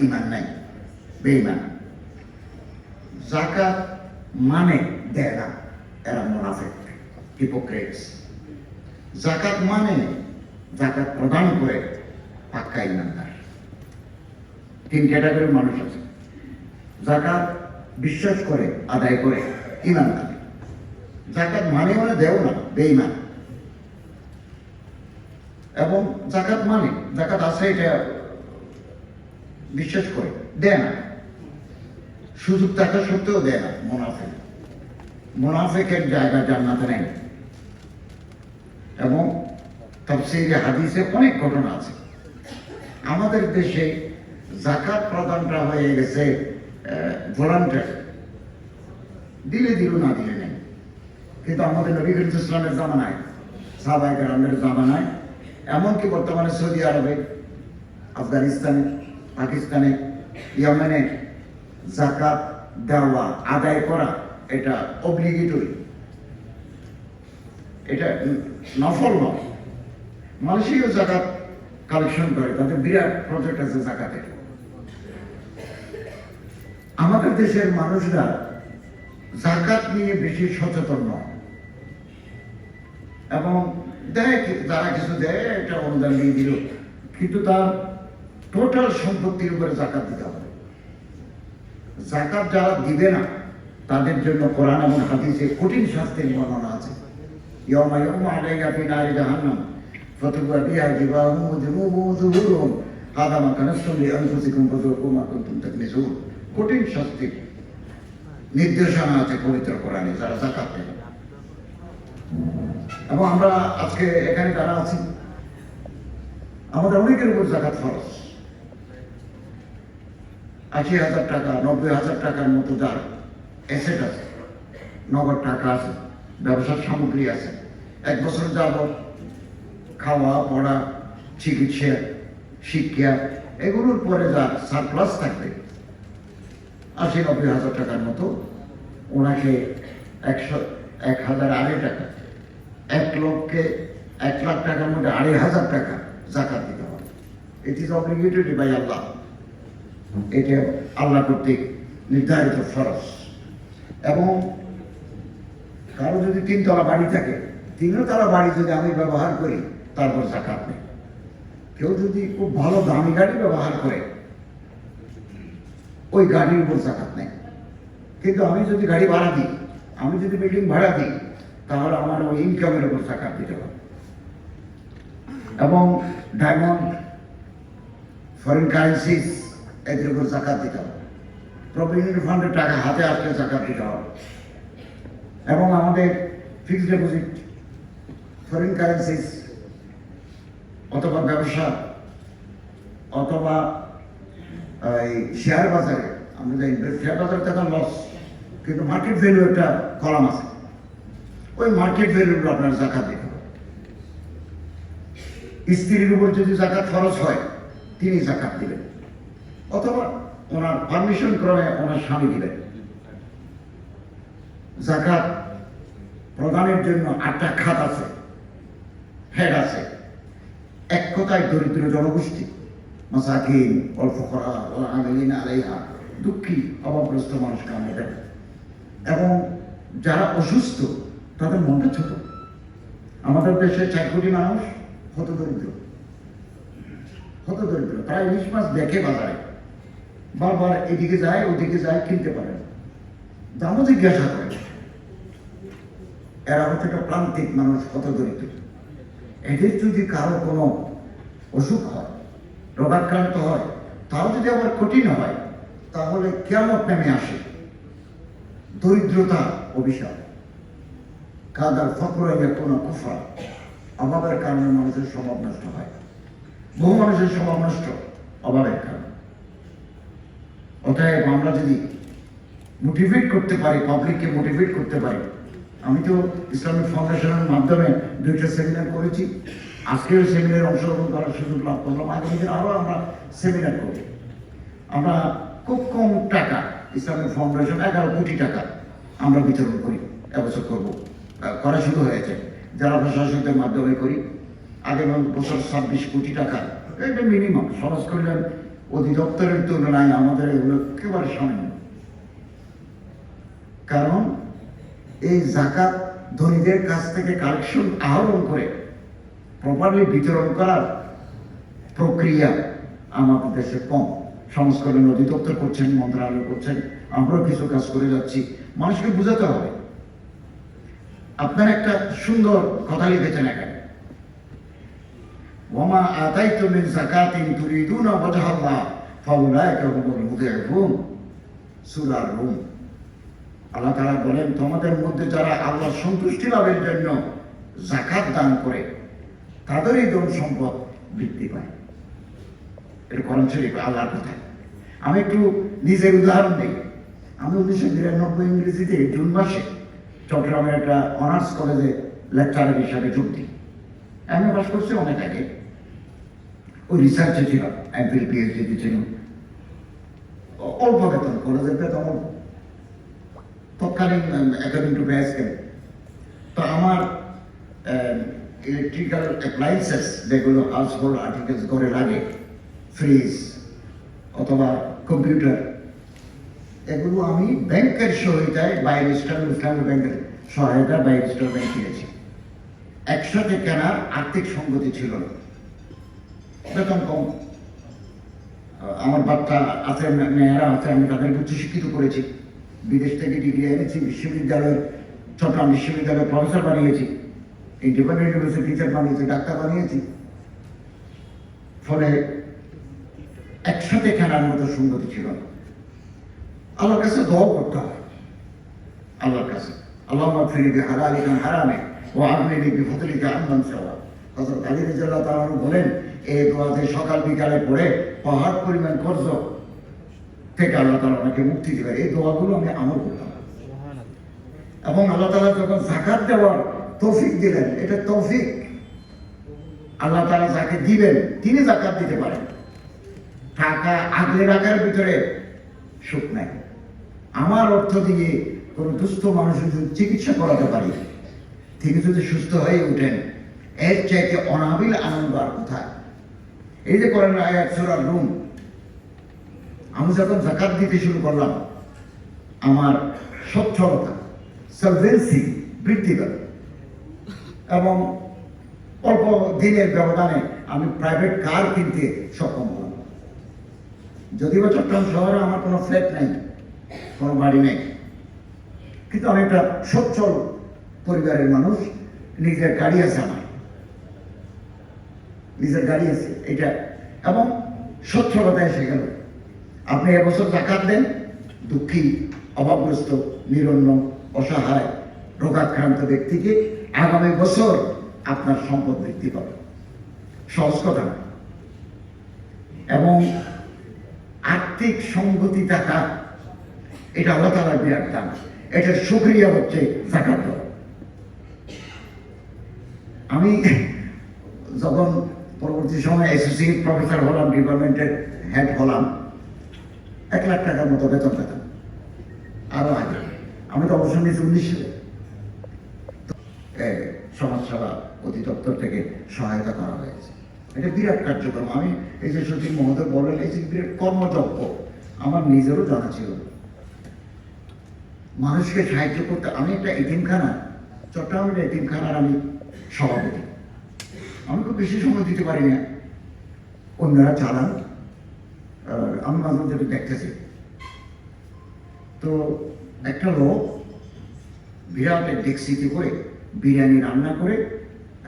ইমান নাই, বেঈমান। জাকাত মানে দেয় না এরা মুনাফিক হিপোক্রেটস জাকাত মানে জাকাত প্রদান করে পাক্কা ইমানদার। তিন ক্যাটাগরির মানুষ আছে। জাকাত বিশ্বাস করে, আদায় করে, ইমানদার। জাকাত মানে মানে দেও না বেঈমান। এবং জাকাত মানে জাকাত আছে এটা বিশ্বাস করে, দেয় না। সুযোগ থাকা সত্ত্বেও দেয় না মোনাফেক। মোনাফেকের জায়গা জান্নাতে নেই। এবং তাফসিরে, হাদিসে অনেক ঘটনা আছে। আমাদের দেশে জাকাত প্রদানটা হয়ে গেছে ভলান্টার দিলে দিল, না দিলে নেই। কিন্তু আমাদের নবী করিম ইসলামের জামানায় সাহবাইকার আমাদের জামানায়, এমনকি বর্তমানে সৌদি আরবে, আফগানিস্তানে পাকিস্তানে ইয়েমেনে জাকাত দেওয়া, আদায় করা, এটা অব্লিগেটরি এটা নফল নয়। মালয়েশিয়াও জাকাত কালেকশন করে তাদের বিরাট প্রজেক্ট আছে জাকাতের আমাদের দেশের মানুষরা জাকাত নিয়ে বেশি সচেতন নয়। এবং দেয় যারা কিছু দেয়, এটা অনুদান দিয়ে দিল। কিন্তু তার টোটাল সম্পত্তির উপরে জাকাত দিতে হবে। জাকাত যারা দিবে না, তাদের জন্য কোরআন এবং হাদিসে কঠিন শাস্তির বর্ণনা আছে। কঠিন নির্দেশনা আছে পবিত্র কোরআনে, যারা জাকাত এবং আমরা আজকে এখানে যারা আছি, আমাদের অনেকের উপর জাকাত খরচ আশি হাজার টাকা, নব্বই হাজার টাকার মতো যার অ্যাসেট আছে, নগদ টাকা আছে, ব্যবসার সামগ্রী আছে, এক বছর যাবত খাওয়া, পড়া, চিকিৎসা, শিক্ষা, এগুলোর পরে যা সারপ্লাস থাকবে, আশি নব্বই হাজার টাকার মতো ওনাকে একশো, এক হাজার আড়াই টাকা, এক লক্ষে এক লাখ টাকার মধ্যে আড়াই হাজার টাকা জাকাত দিতে হবে। It is obligatory by Allah এটা আল্লাহ কর্তৃক নির্ধারিত ফরজ। এবং কারও যদি তিনতলা বাড়ি থাকে তিনতলা বাড়ি যদি আমি ব্যবহার করি, তারপর জাকাত নেই। কেউ যদি খুব ভালো দামি গাড়ি ব্যবহার করে, ওই গাড়ির উপর জাকাত নেই। কিন্তু আমি যদি গাড়ি ভাড়া দিই, আমি যদি বিল্ডিং ভাড়া দিই, তাহলে আমার ওই ইনকামের উপর জাকাত দিতে হবে। এবং ডায়মন্ড ফরেন কারেন্সিস এদের উপর জাকাত দিতে হবে। প্রভিডেন্ট ফান্ডের টাকা হাতে আসলে জাকাত দিতে হবে। এবং আমাদের ফিক্সড ডিপোজিট ফরেন কারেন্সিস অথবা ব্যবসা অথবা, এই শেয়ার বাজারে, আমরা যাই শেয়ার বাজারে তো এখন লস কিন্তু মার্কেট ভ্যালু একটা কলাম আছে। ওই মার্কেট উপর আপনার জাকাত দিতে হবে। স্ত্রীর উপর যদি জাকাত খরচ হয়, তিনি জাকাত দিবেন। অথবা ওনার পারমিশন ক্রমে ওনার স্বামী দিবেন জাকাত প্রদানের জন্য আটটা খাত আছে, হেড আছে। এক কথায় দরিদ্র জনগোষ্ঠী, মাসাকিন অল্প করা আলাইহা, দুঃখী, অভাবগ্রস্ত মানুষকে আমরা দেব এবং যারা অসুস্থ, তাদের মনটা ছোট। আমাদের দেশে চার কোটি মানুষ হত দরিদ্র হত দরিদ্র তারা ইলিশ মাছ দেখে বাজারে। বারবার এদিকে যায়, ওদিকে যায়, কিনতে পারে না। দামও জিজ্ঞাসা করে। এরা হচ্ছে একটা প্রান্তিক মানুষ কত দরিদ্র এদের যদি কারও কোনো অসুখ হয়, রোগাক্রান্ত হয় তাও যদি আবার কঠিন হয়, তাহলে কেমন নেমে আসে। দরিদ্রতা অভিশাপ। কাদার ফকর কোনো কুফা অভাবের কারণে মানুষের স্বভাব নষ্ট হয়। বহু মানুষের স্বভাব নষ্ট, অভাবের কারণে। অতএব আমরা যদি মোটিভেট করতে পারি পাবলিককে মোটিভেট করতে পারি, আমি তো ইসলামিক ফাউন্ডেশনের মাধ্যমে দুইটা সেমিনার করেছি। আজকের সেমিনারে অংশগ্রহণ করার সুযোগ লাভ করলাম। আগামী দিন আরও আমরা সেমিনার করি আমরা খুব কম টাকা, ইসলামিক ফাউন্ডেশন এগারো কোটি টাকা আমরা বিতরণ করি, এবছর করব। করা শুরু হয়েছে। যারা প্রশাসকদের মাধ্যমে করি, আগামী বছর ছাব্বিশ কোটি টাকা, এটা মিনিমাম সমাজ কল্যাণ অধিদপ্তরের তুলনায় আমাদের এগুলো একেবারে সামান্য কারণ এই জাকাত ধনীদের কাছ থেকে কালেকশন আহরণ করে প্রপারলি বিতরণ করার প্রক্রিয়া আমাদের দেশে কম। সংস্করণ অধিদপ্তর করছেন, মন্ত্রণালয় করছেন, আমরাও কিছু কাজ করে যাচ্ছি। মানুষকে বোঝাতে হবে। আপনার একটা সুন্দর কথা লিখেছেন এখানে ওমা আতাইতু মিন যাকাতিন তুরিদুনা ওয়াজহাল্লাহ ফাউলাইকা হুমুল মুদিউন সূরা রুম। আল্লাহ তাআলা বলেন, তোমাদের মধ্যে যারা আল্লাহ সন্তুষ্টি লাভের জন্য জাকাত দান করে, তাদেরই ধন সম্পদ বৃদ্ধি পায়। এটা করণ শরীফ, আল্লাহর কথা। আমি একটু নিজের উদাহরণ দিই। আমি উনিশশো নিরানব্বই ইংরেজিতে জুন মাসে চট্টগ্রামের একটা অনার্স কলেজে লেকচারার হিসাবে যোগ দিই। আমি পাস করছি অনেক আগে। ওই রিসার্চে ছিলাম এমপিল পিএইচডি ছিলাম অ- অল্প বেতন, কলেজের বেতন। তৎকালীন অ্যাকর্ডিং টু স্কেল তো আমার ইলেকট্রিক্যাল অ্যাপ্লায়েন্সেস যেগুলো হাউস হোল্ড আর্টিকেলস ঘরে লাগে ফ্রিজ অথবা কম্পিউটার এগুলো আমি ব্যাংকের সহায়তায় বাইরে ইসলামিক ইসলামিক ব্যাংকের সহায়তা বাইরে ইসলাম ব্যাংক কিনেছি একসাথে কেনার আর্থিক সঙ্গতি ছিল না। বেতন কম। আমার বাচ্চা আছে মেয়েরা আছে, আমি তাদের উচ্চ শিক্ষিত করেছি। বিদেশ থেকে ডিগ্রি এনেছি, বিশ্ববিদ্যালয়ের, চট্টগ্রাম বিশ্ববিদ্যালয়ের প্রফেসর বানিয়েছি। ইন্ডিপেন্ডেন্ট ইউনিভার্সিটি টিচার বানিয়েছি, ডাক্তার বানিয়েছি। ফলে একসাথে খেলার মতো সঙ্গতি ছিল না। আল্লাহর কাছে দোয়া করতে হয়। আল্লাহর কাছে। আল্লাহ ফিরিবি হালালিকা হারামে ও আগনিবি বিফতলিকা আম্মান সাওয়া। হযরত আলী রাদিয়াল্লাহু তাআলা আনহু বলেন এই দোয়াতে সকাল বিকালে পড়ে পাহাড় পরিমাণ কর্জ থেকে আল্লাহ তাআলা আমাকে মুক্তি দিবে। এই দোয়াগুলো আমি আমল করতাম এবং আল্লাহ তাআলা যখন জাকাত দেওয়ার তৌফিক দিলেন এটা তৌফিক। আল্লাহ তাআলা যাকে দিবেন তিনি জাকাত দিতে পারেন। টাকা আগলে রাখার ভিতরে সুখ নাই। আমার অর্থ দিয়ে কোনো দুস্থ মানুষের যদি চিকিৎসা করাতে পারি তিনি যদি সুস্থ হয়ে উঠেন এর চাইতে অনাবিল আনন্দ আর কোথায়? এই যে করেন আয়াত সুরার রুম আমি যখন জাকাত দিতে শুরু করলাম, আমার সচ্ছলতা সলভেন্সি বৃদ্ধি পেল। এবং অল্প দিনের ব্যবধানে আমি প্রাইভেট কার কিনতে সক্ষম হলাম। যদিও চট্টগ্রাম শহরে আমার কোনো ফ্ল্যাট নাই, কোনো বাড়ি নেই, কিন্তু আমি একটা সচ্ছল পরিবারের মানুষ নিজের গাড়ি আছে নিজের গাড়ি আছে, এটা। এবং সচ্ছলতা এসে গেল। আপনি এবছর জাকাত দেন, দুঃখী, অভাবগ্রস্ত, নিরন্ন, অসহায়, রোগাক্রান্ত ব্যক্তিকে আগামী বছর আপনার সম্পদ বৃদ্ধি পাবে। সহজ কথা এবং আর্থিক সংগতি থাকা, এটা আল্লাহ তালার বিরাট দান। এটার সুক্রিয়া হচ্ছে জাকাত আমি পরবর্তী সময় অ্যাসোসিয়েট প্রফেসর হলাম ডিপার্টমেন্টের হেড হলাম, এক লাখ টাকার মতো বেতন পেতাম। আরও আগে। আমি তো অবসর নিয়েছি উনিশ সালে। সমাজসেবা অধিদপ্তর থেকে সহায়তা করা হয়েছে। এটা বিরাট কার্যক্রম। আমি এই যে সচিব মহোদয় বললেন, এই যে বিরাট কর্মযজ্ঞ, আমার নিজেরও জানা ছিল মানুষকে সাহায্য করতে আমি একটা এতিমখানা, চট্টগ্রামের এতিমখানার আমি সভাপতি। আমি খুব বেশি সময় দিতে পারি না। অন্যরা চালান। আমি মাঝে মাঝে দেখতেছি। তো একটা লোক বিরাট ডেক্সিতে করে বিরিয়ানি রান্না করে,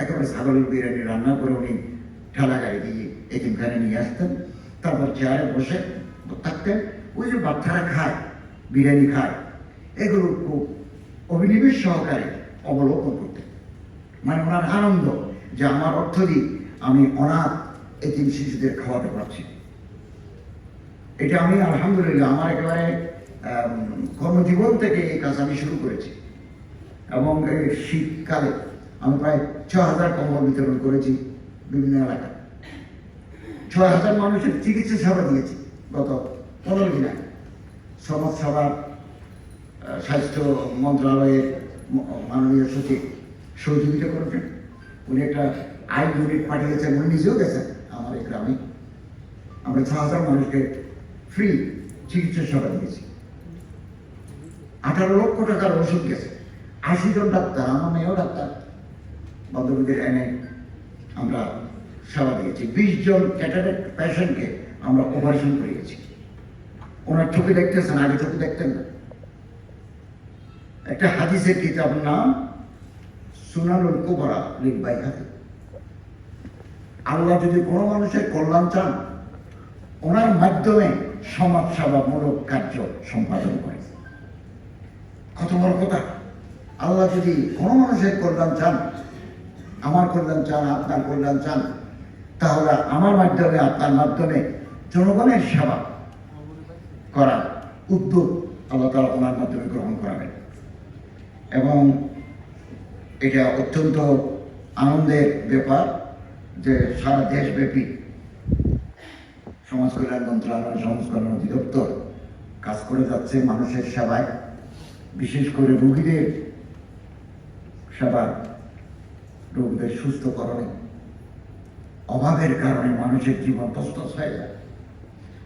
একেবারে ছাগলের বিরিয়ানি রান্না করে উনি ঠেলা গাড়ি দিয়ে এতিমখানে নিয়ে আসতেন। তারপর চেয়ারে বসে থাকতেন। ওই যে বাচ্চারা খায়, বিরিয়ানি খায়, এগুলো খুব অভিনিবেশ সহকারে অবলোকন করতেন। মানে ওনার আনন্দ। যে আমার অর্থ দিয়ে আমি অনাথ এতিম শিশুদের খাওয়াতে পারছি। এটা আমি আলহামদুলিল্লাহ আমার একেবারে কর্মজীবন থেকে এই কাজ আমি শুরু করেছি। এবং শীতকালে আমি প্রায় ছ হাজার কম্বল বিতরণ করেছি বিভিন্ন এলাকায়। ছয় হাজার মানুষের চিকিৎসা সেবা দিয়েছি গত পনেরো দিন আগে। সমাজসেবার আহ, স্বাস্থ্য মন্ত্রণালয়ের মাননীয় সচিব সহযোগিতা করেছেন। উনি একটা আই ইউনিট পাঠিয়েছেন, উনি নিজেও গেছেন। আমার গ্রামে। আমরা ছ হাজার মানুষকে ফ্রি চিকিৎসা সেবা দিয়েছি। আঠারো লক্ষ টাকার ওষুধ গেছে। আশি জন ডাক্তার, আমার মেয়েও ডাক্তার। বন্ধুদের এনে আমরা সেবা দিয়েছি। বিশ জন ক্যাটারেক্ট পেশেন্টকে আমরা অপারেশন করিয়েছি। ওনার চোখে দেখতেছেন, আগে চোখে দেখতেন না। একটা হাদিসের কিতাব নাম সুনানুল কুবরা লিখবাই হাতে আল্লাহ যদি কোনো মানুষের কল্যাণ চান, ওনার মাধ্যমে সমাজ সেবামূলক কার্য সম্পাদন করে কত বড় কথা। আল্লাহ যদি কোনো মানুষের কল্যাণ চান, আমার কল্যাণ চান, আপনার কল্যাণ চান, তাহলে আমার মাধ্যমে, আপনার মাধ্যমে জনগণের সেবা করার উদ্যোগ আল্লাহ তালা ওনার মাধ্যমে গ্রহণ করাবেন। এবং এটা অত্যন্ত আনন্দের ব্যাপার যে সারা দেশব্যাপী সমাজ কল্যাণ মন্ত্রণালয় কল্যাণ অধিদপ্তর কাজ করে যাচ্ছে মানুষের সেবায়। বিশেষ করে রোগীদের সেবা রোগীদের সুস্থকরণে অভাবের কারণে মানুষের জীবন তস্তস হয়ে যায়।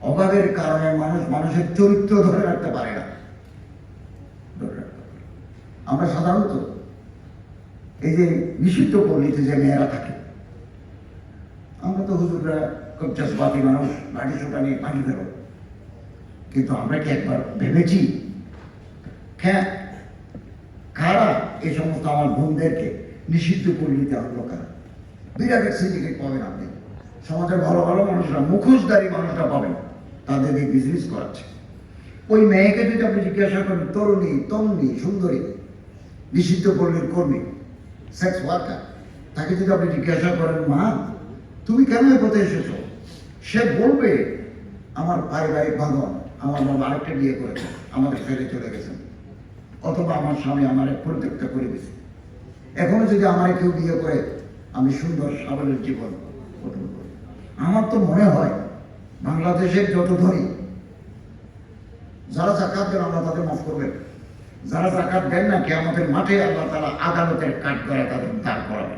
অভাবের কারণে মানুষ মানুষের চরিত্র ধরে রাখতে পারে না। আমরা সাধারণত এই যে নিষিদ্ধ পল্লীতে যে মেয়েরা থাকে। আমরা তো হুজুররা খুব জজবাতি মানুষ বাড়ি ছোটা নিয়ে পানি বেরো কিন্তু আমরা কি একবার ভেবেছি? হ্যাঁ কারা এই সমস্ত আমার বোনদেরকে নিষিদ্ধ পল্লীতে আনলো কারা? বিরাট এক সিন্ডিকেট পাবেন আপনি। সমাজের ভালো ভালো মানুষরা, মুখোশধারী মানুষরা পাবেন। তাদের এই বিজনেস করাচ্ছে। ওই মেয়েকে যদি আপনি জিজ্ঞাসা করেন, তরুণী তন্নি সুন্দরী, নিষিদ্ধ পল্লীর কর্মী সেক্স ওয়ার্কার তাকে যদি আপনি জিজ্ঞাসা করেন, মা, তুমি কেন এ পথে এসেছ? সে বলবে, আমার পারিবারিক ভাঙন আমার বাবা আরেকটা বিয়ে করেছে, আমাদের ফেলে চলে গেছেন অথবা আমার স্বামী আমার পরিত্যক্ত করে দিয়েছে। এখনও যদি আমার কেউ বিয়ে করে, আমি সুন্দর সাবলের জীবন গঠন করি আমার তো মনে হয়, বাংলাদেশের যত ধনী, যারা দেন, আল্লাহ তাদের মাফ করবেন। যারা জাকাত দেন না কে আমাদের মাঠে আল্লাহ তারা আদালতের কাঠ করে তাদের দাঁড় করাবে।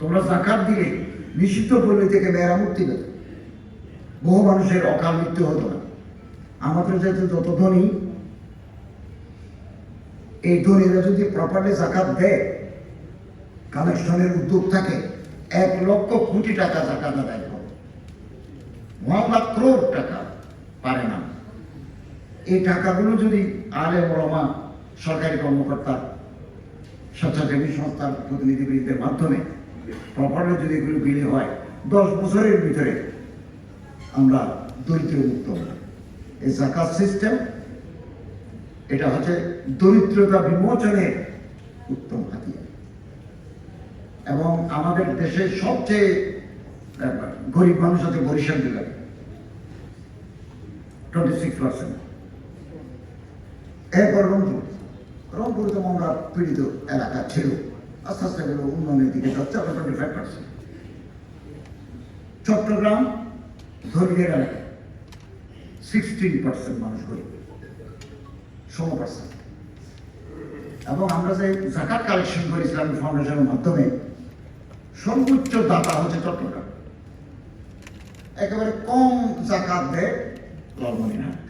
তোমরা জাকাত দিলে, নিষিদ্ধ পল্লী থেকে মেয়েরা মুক্তি পেত। বহু মানুষের অকাল মৃত্যু হতো না। আমাদের যেহেতু যত ধনী, এই ধনীরা যদি প্রপারলি জাকাত দেয় কালেকশনের উদ্যোগ থাকে, এক লক্ষ কোটি টাকা জাকাত আদায় করে ক্রোর টাকা পারে না। এই টাকাগুলো যদি আলে ওলামা সরকারি কর্মকর্তা, স্বেচ্ছাসেবী সংস্থার প্রতিনিধিবৃন্দের মাধ্যমে প্রপারলি যদি এগুলো বিলি হয়, দশ বছরের ভিতরে আমরা দরিদ্র মুক্ত হব। এই জাকাত সিস্টেম, এটা হচ্ছে দরিদ্রতা বিমোচনের উত্তম হাতিয়ার। এবং আমাদের দেশের সবচেয়ে গরিব মানুষ হচ্ছে বরিশাল জেলায় টোয়েন্টি সিক্স পার্সেন্ট এরপর রংপুর। রংপুর তো আমরা পীড়িত এলাকা ছিল। আস্তে আস্তে এগুলো উন্নয়নের দিকে যাচ্ছে, আমরা টোয়েন্টি ফাইভ পার্সেন্ট চট্টগ্রাম ধরিয়ে এলাকা সিক্সটিন পার্সেন্ট মানুষ গরিব ষোলো পার্সেন্ট এবং আমরা যে জাকাত কালেকশন করি ইসলামিক ফাউন্ডেশনের মাধ্যমে, সর্বোচ্চ দাতা হচ্ছে চট্টগ্রাম। একেবারে কম জাকাত দেয় লালমনিরহাট।